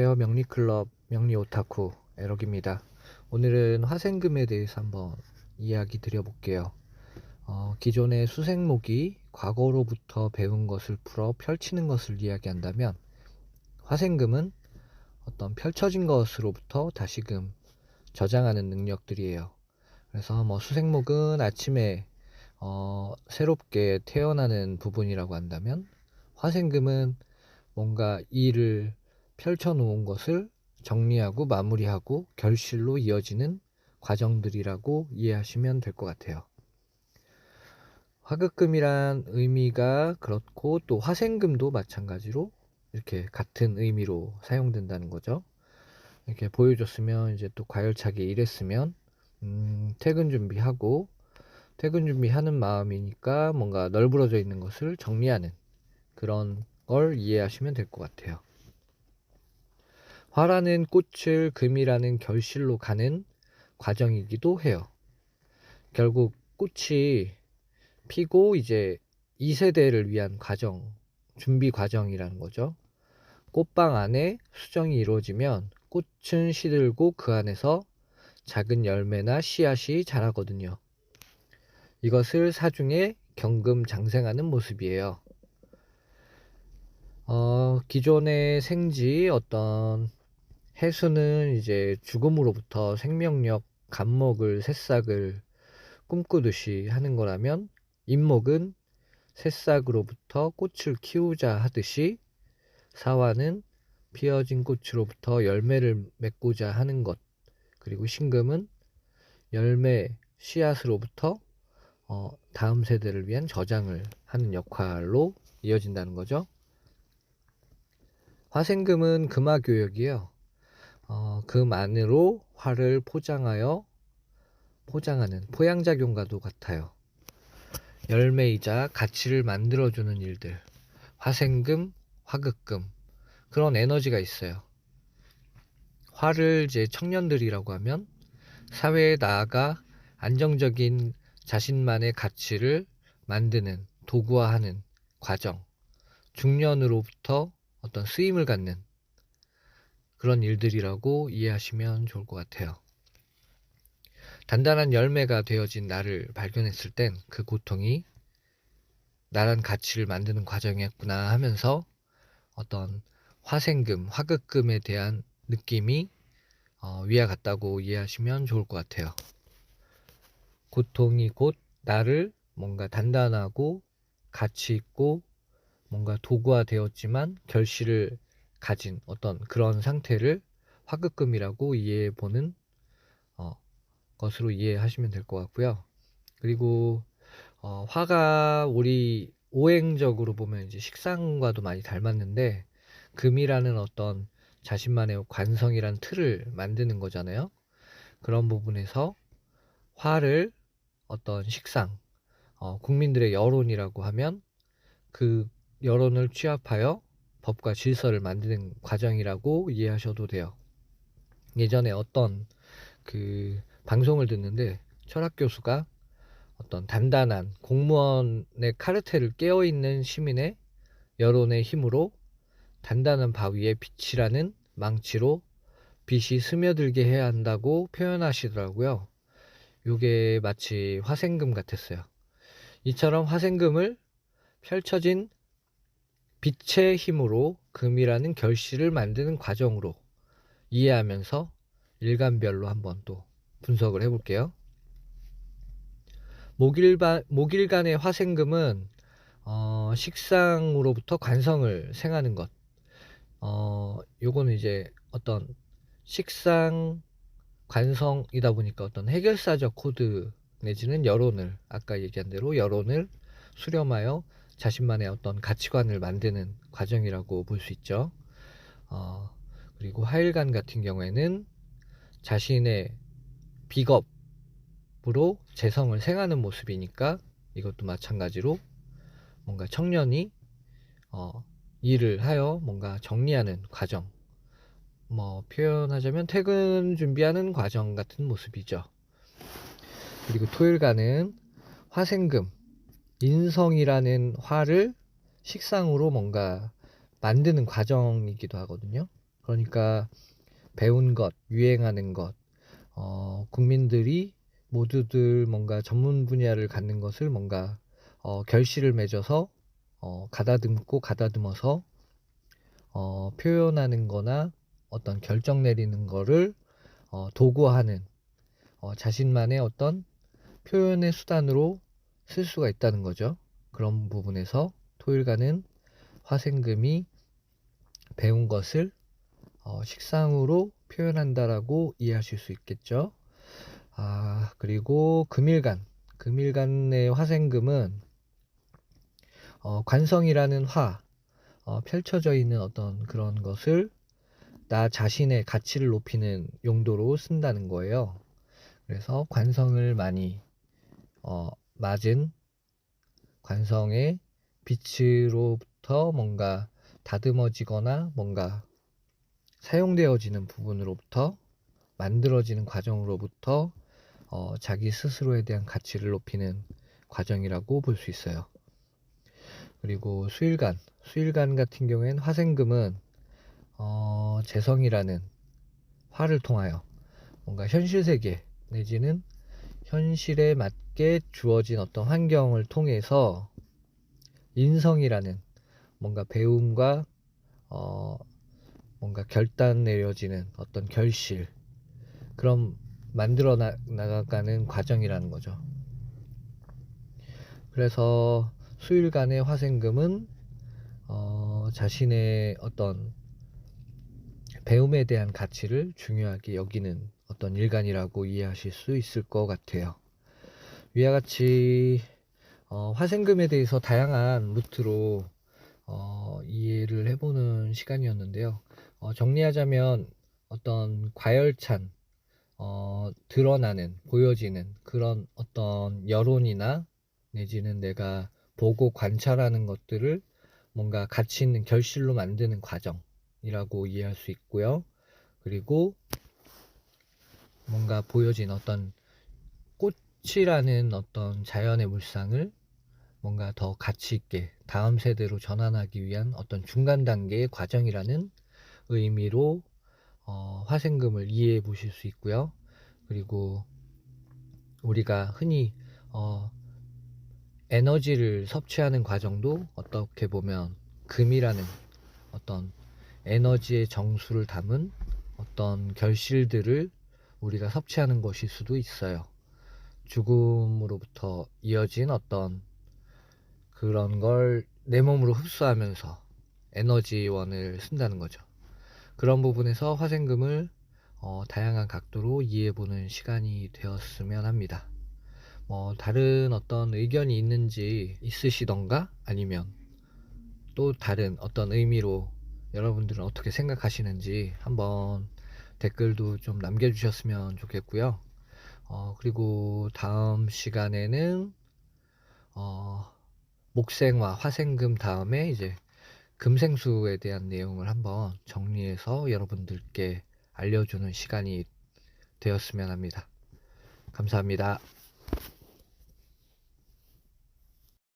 안녕하세요. 명리클럽 명리오타쿠 에럭입니다. 오늘은 화생금에 대해서 한번 이야기 드려볼게요. 어, 기존의 수생목이 과거로부터 배운 것을 풀어 펼치는 것을 이야기한다면 화생금은 어떤 펼쳐진 것으로부터 다시금 저장하는 능력들이에요. 그래서 뭐 수생목은 아침에 어, 새롭게 태어나는 부분이라고 한다면 화생금은 뭔가 일을 펼쳐 놓은 것을 정리하고 마무리하고 결실로 이어지는 과정들이라고 이해하시면 될 것 같아요. 화급금이란 의미가 그렇고 또 화생금도 마찬가지로 이렇게 같은 의미로 사용된다는 거죠. 이렇게 보여줬으면 이제 또 과열차게 일했으면 음, 퇴근 준비하고 퇴근 준비하는 마음이니까 뭔가 널브러져 있는 것을 정리하는 그런 걸 이해하시면 될 것 같아요. 화라는 꽃을 금이라는 결실로 가는 과정이기도 해요. 결국 꽃이 피고 이제 2세대를 위한 과정, 준비 과정이라는 거죠. 꽃방 안에 수정이 이루어지면 꽃은 시들고 그 안에서 작은 열매나 씨앗이 자라거든요. 이것을 사중에 경금 장생하는 모습이에요. 어, 기존의 생지 어떤 해수는 이제 죽음으로부터 생명력, 간목을, 새싹을 꿈꾸듯이 하는 거라면 인목은 새싹으로부터 꽃을 키우자 하듯이 사화는 피어진 꽃으로부터 열매를 맺고자 하는 것 그리고 신금은 열매 씨앗으로부터 어, 다음 세대를 위한 저장을 하는 역할로 이어진다는 거죠. 화생금은 금화 교역이에요. 안으로 화를 포장하여 포장하는 포양작용과도 같아요. 열매이자 가치를 만들어주는 일들. 화생금, 화극금. 그런 에너지가 있어요. 화를 이제 청년들이라고 하면 사회에 나아가 안정적인 자신만의 가치를 만드는 도구화하는 과정. 중년으로부터 어떤 쓰임을 갖는 그런 일들이라고 이해하시면 좋을 것 같아요. 단단한 열매가 되어진 나를 발견했을 땐 그 고통이 나란 가치를 만드는 과정이었구나 하면서 어떤 화생금, 화극금에 대한 느낌이 어, 위와 같다고 이해하시면 좋을 것 같아요. 고통이 곧 나를 뭔가 단단하고 가치 있고 뭔가 도구화 되었지만 결실을 가진 어떤 그런 상태를 화급금이라고 이해해 보는 어, 것으로 이해하시면 될 것 같고요. 그리고 어, 화가 우리 오행적으로 보면 이제 식상과도 많이 닮았는데 금이라는 어떤 자신만의 관성이란 틀을 만드는 거잖아요. 그런 부분에서 화를 어떤 식상, 어, 국민들의 여론이라고 하면 그 여론을 취합하여 법과 질서를 만드는 과정이라고 이해하셔도 돼요. 예전에 어떤 그 방송을 듣는데 철학 교수가 어떤 단단한 공무원의 카르텔을 깨어있는 시민의 여론의 힘으로 단단한 바위에 빛이라는 망치로 빛이 스며들게 해야 한다고 표현하시더라고요. 요게 마치 화생금 같았어요. 이처럼 화생금을 펼쳐진 빛의 힘으로 금이라는 결실을 만드는 과정으로 이해하면서 일간별로 한번 또 분석을 해볼게요. 목일반, 목일간의 화생금은 어, 식상으로부터 관성을 생하는 것. 어, 요거는 이제 어떤 식상 관성이다 보니까 어떤 해결사적 코드 내지는 여론을 아까 얘기한 대로 여론을 수렴하여 자신만의 어떤 가치관을 만드는 과정이라고 볼 수 있죠. 어, 그리고 하일간 같은 경우에는 자신의 비겁으로 재성을 생하는 모습이니까 이것도 마찬가지로 뭔가 청년이 어, 일을 하여 뭔가 정리하는 과정, 뭐 표현하자면 퇴근 준비하는 과정 같은 모습이죠. 그리고 토일간은 화생금, 인성이라는 화를 식상으로 뭔가 만드는 과정이기도 하거든요. 그러니까 배운 것, 유행하는 것, 어, 국민들이 모두들 뭔가 전문 분야를 갖는 것을 뭔가 어, 결실을 맺어서 어, 가다듬고 가다듬어서 어, 표현하는 거나 어떤 결정 내리는 거를 어, 도구화하는 어, 자신만의 어떤 표현의 수단으로 쓸 수가 있다는 거죠. 그런 부분에서 토일가는 화생금이 배운 것을 어, 식상으로 표현한다라고 이해하실 수 있겠죠. 아, 그리고 금일간. 금일간의 화생금은 어, 관성이라는 화, 어, 펼쳐져 있는 어떤 그런 것을 나 자신의 가치를 높이는 용도로 쓴다는 거예요. 그래서 관성을 많이 어, 맞은 관성의 빛으로부터 뭔가 다듬어지거나 뭔가 사용되어지는 부분으로부터 만들어지는 과정으로부터 어, 자기 스스로에 대한 가치를 높이는 과정이라고 볼 수 있어요. 그리고 수일간, 수일간 같은 경우에는 화생금은 어, 재성이라는 화를 통하여 뭔가 현실 세계 내지는 현실에 맞 게 주어진 어떤 환경을 통해서 인성이라는 뭔가 배움과 어, 뭔가 결단 내려지는 어떤 결실 그런 만들어 나, 나가는 과정이라는 거죠. 그래서 수일간의 화생금은 어, 자신의 어떤 배움에 대한 가치를 중요하게 여기는 어떤 일간이라고 이해하실 수 있을 것 같아요. 위와 같이 어, 화생금에 대해서 다양한 루트로 어, 이해를 해보는 시간이었는데요. 어, 정리하자면 어떤 과열찬, 어, 드러나는, 보여지는 그런 어떤 여론이나 내지는 내가 보고 관찰하는 것들을 뭔가 가치 있는 결실로 만드는 과정이라고 이해할 수 있고요. 그리고 뭔가 보여진 어떤 꽃이라는 어떤 자연의 물상을 뭔가 더 가치 있게 다음 세대로 전환하기 위한 어떤 중간 단계의 과정이라는 의미로 어, 화생금을 이해해 보실 수 있고요. 그리고 우리가 흔히 어, 에너지를 섭취하는 과정도 어떻게 보면 금이라는 어떤 에너지의 정수를 담은 어떤 결실들을 우리가 섭취하는 것일 수도 있어요. 죽음으로부터 이어진 어떤 그런 걸 내 몸으로 흡수하면서 에너지원을 쓴다는 거죠. 그런 부분에서 화생금을 어, 다양한 각도로 이해해보는 시간이 되었으면 합니다. 뭐 다른 어떤 의견이 있는지 있으시던가 아니면 또 다른 어떤 의미로 여러분들은 어떻게 생각하시는지 한번 댓글도 좀 남겨주셨으면 좋겠고요. 어, 그리고 다음 시간에는 어, 목생화, 화생금 다음에 이제 금생수에 대한 내용을 한번 정리해서 여러분들께 알려주는 시간이 되었으면 합니다. 감사합니다.